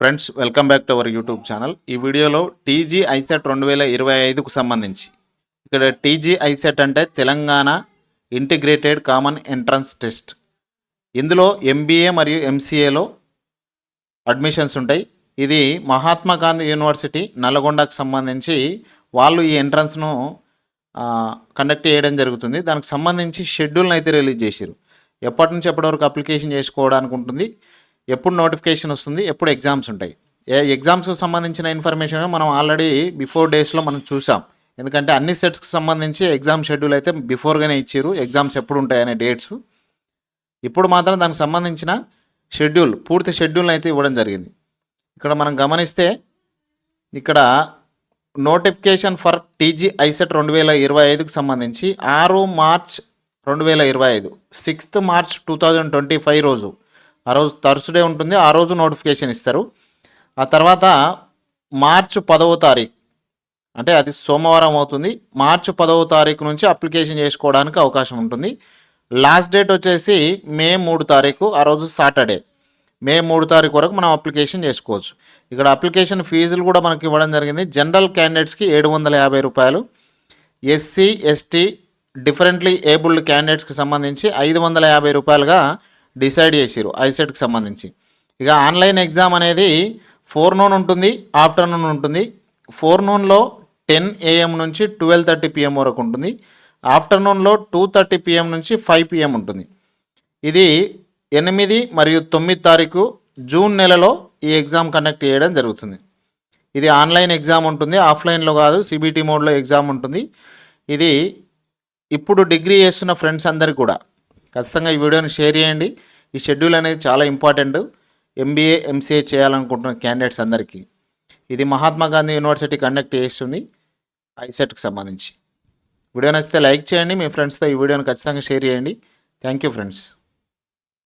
Friends welcome back to our YouTube channel ఈ వీడియోలో TG ICET రెండు వేల ఇరవై ఐదుకు సంబంధించి. ఇక్కడ టీజీ ఐసెట్ అంటే Telangana integrated common entrance test ఇందులో ఎంబీఏ మరియు ఎంసీఏలో అడ్మిషన్స్ ఉంటాయి. ఇది మహాత్మా గాంధీ యూనివర్సిటీ నల్గొండకు సంబంధించి వాళ్ళు ఈ ఎంట్రన్స్ను కండక్ట్ చేయడం జరుగుతుంది. దానికి సంబంధించి షెడ్యూల్ని అయితే రిలీజ్ చేశారు ఎప్పటి నుంచి ఎప్పటి వరకు అప్లికేషన్ చేసుకోవడానికి ఉంటుంది. ఎప్పుడు నోటిఫికేషన్ వస్తుంది ఎప్పుడు ఎగ్జామ్స్ ఉంటాయి. ఏ ఎగ్జామ్స్కి సంబంధించిన ఇన్ఫర్మేషన్ మనం ఆల్రెడీ బిఫోర్ డేస్లో మనం చూసాం. ఎందుకంటే అన్ని సెట్స్కి సంబంధించి ఎగ్జామ్ షెడ్యూల్ అయితే బిఫోర్గానే ఇచ్చారు ఎగ్జామ్స్ ఎప్పుడు ఉంటాయనే డేట్స్ ఇప్పుడు మాత్రం దానికి సంబంధించిన షెడ్యూల్ పూర్తి షెడ్యూల్ అయితే ఇవ్వడం జరిగింది. ఇక్కడ మనం గమనిస్తే ఇక్కడ నోటిఫికేషన్ ఫర్ టీజీ ఐసెట్ రెండు వేల ఇరవై ఐదుకు సంబంధించి ఆరు మార్చ్ రెండు వేల ఇరవై ఐదు sixth March two thousand twenty five రోజు. ఆ రోజు థర్స్డే ఉంటుంది ఆ రోజు నోటిఫికేషన్ ఇస్తారు. ఆ తర్వాత మార్చ్ పదవ తారీఖు అంటే అది సోమవారం అవుతుంది. మార్చి పదవ తారీఖు నుంచి అప్లికేషన్ చేసుకోవడానికి అవకాశం ఉంటుంది. లాస్ట్ డేట్ వచ్చేసి మే మూడు తారీఖు ఆ రోజు సాటర్డే. మే మూడు తారీఖు వరకు మనం అప్లికేషన్ చేసుకోవచ్చు. ఇక్కడ అప్లికేషన్ ఫీజులు కూడా మనకి ఇవ్వడం జరిగింది. జనరల్ క్యాండిడేట్స్కి ఏడు వందల యాభై రూపాయలు ఎస్సీ ఎస్టీ డిఫరెంట్లీ ఏబుల్డ్ క్యాండిడేట్స్కి సంబంధించి ఐదు వందల యాభై రూపాయలుగా డిసైడ్ చేసిరు ఐసెట్కి సంబంధించి. ఇక ఆన్లైన్ ఎగ్జామ్ అనేది ఫోర్ నూన్ ఉంటుంది ఆఫ్టర్నూన్ ఉంటుంది. ఫోర్ నూన్లో టెన్ ఏఎం నుంచి ట్వెల్వ్ థర్టీ పిఎం వరకు ఉంటుంది. ఆఫ్టర్నూన్లో టూ థర్టీ పిఎం నుంచి ఫైవ్ పిఎం ఉంటుంది. ఇది ఎనిమిది మరియు తొమ్మిది తారీఖు జూన్ నెలలో ఈ ఎగ్జామ్ కండక్ట్ చేయడం జరుగుతుంది. ఇది ఆన్లైన్ ఎగ్జామ్ ఉంటుంది ఆఫ్లైన్లో కాదు సిబిటి మోడ్లో ఎగ్జామ్ ఉంటుంది. ఇది ఇప్పుడు డిగ్రీ చేస్తున్న ఫ్రెండ్స్ అందరికీ కూడా ఖచ్చితంగా ఈ వీడియోని షేర్ చేయండి. ఈ షెడ్యూల్ అనేది చాలా ఇంపార్టెంట్. ఎంబీఏ ఎంసీఏ చేయాలనుకుంటున్న క్యాండిడేట్స్ అందరికీ. ఇది మహాత్మా గాంధీ యూనివర్సిటీ కండక్ట్ చేస్తుంది. ఐసెట్కి సంబంధించి. వీడియో నచ్చితే లైక్ చేయండి. మీ ఫ్రెండ్స్తో ఈ వీడియోని ఖచ్చితంగా షేర్ చేయండి. Thank you friends